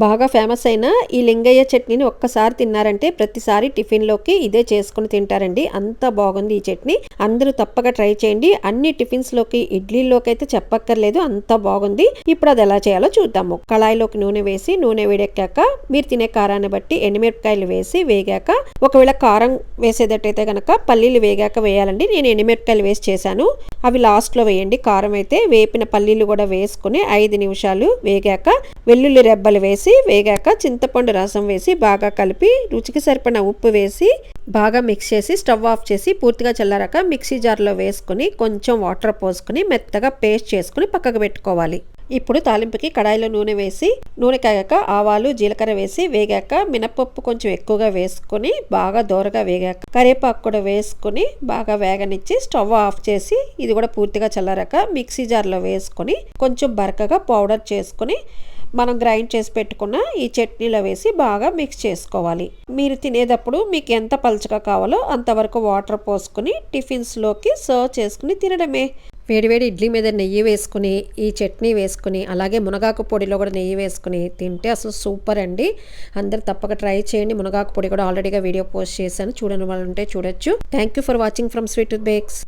బాగా ఫేమస్ అయిన ఈ లింగయ్య చట్నీని ఒక్కసారి తిన్నారంటే ప్రతిసారి టిఫిన్లోకి ఇదే చేసుకుని తింటారండి. అంత బాగుంది ఈ చట్నీ. అందరూ తప్పక ట్రై చేయండి. అన్ని టిఫిన్స్లోకి ఇడ్లీలోకి అయితే చెప్పక్కర్లేదు. అంత బాగుంది. ఇప్పుడు అది ఎలా చేయాలో చూద్దాము. కళాయిలోకి నూనె వేసి నూనె వేడెక్కాక మీరు తినే కారాన్ని బట్టి ఎండుమిరపకాయలు వేసి వేగాక ఒకవేళ కారం వేసేటట్టయితే కనుక పల్లీలు వేగాక వేయాలండి. నేను ఎండుమిరపకాయలు వేసి చేశాను. అవి లాస్ట్లో వేయండి. కారం అయితే వేపిన పల్లీలు కూడా వేసుకుని ఐదు నిమిషాలు వేగాక వెల్లుల్లి రెబ్బలు వేసి వేగాక చింతపండు రసం వేసి బాగా కలిపి రుచికి సరిపడిన ఉప్పు వేసి బాగా మిక్స్ చేసి స్టవ్ ఆఫ్ చేసి పూర్తిగా చల్లారాక మిక్సీ జార్లో వేసుకుని కొంచెం వాటర్ పోసుకుని మెత్తగా పేస్ట్ చేసుకుని పక్కకు పెట్టుకోవాలి. ఇప్పుడు తాలింపుకి కడాయిలో నూనె వేసి నూనె కాగాక ఆవాలు జీలకర్ర వేసి వేగాక మినపప్పు కొంచెం ఎక్కువగా వేసుకొని బాగా దోరగా వేగాక కరివేపాకు కూడా వేసుకొని బాగా వేగనిచ్చి స్టవ్ ఆఫ్ చేసి ఇది కూడా పూర్తిగా చల్లారాక మిక్సీ జార్లో వేసుకొని కొంచెం బరకగా పౌడర్ చేసుకొని మనం గ్రైండ్ చేసి పెట్టుకున్న ఈ చట్నీలో వేసి బాగా మిక్స్ చేసుకోవాలి. మీరు తినేటప్పుడు మీకు ఎంత పలుచగా కావాలో అంతవరకు వాటర్ పోసుకుని టిఫిన్స్లోకి సర్వ్ చేసుకుని తినడమే. వేడివేడి ఇడ్లీ మీద నెయ్యి వేసుకుని ఈ చట్నీ వేసుకుని అలాగే మునగాకు పొడిలో కూడా నెయ్యి వేసుకుని తింటే అసలు సూపర్ అండి. అందరు తప్పక ట్రై చేయండి. మునగాకు పొడి కూడా ఆల్రెడీగా వీడియో పోస్ట్ చేశాను. చూడని వాళ్ళు ఉంటే చూడొచ్చు. Thank you for watching from Sweet Bakes.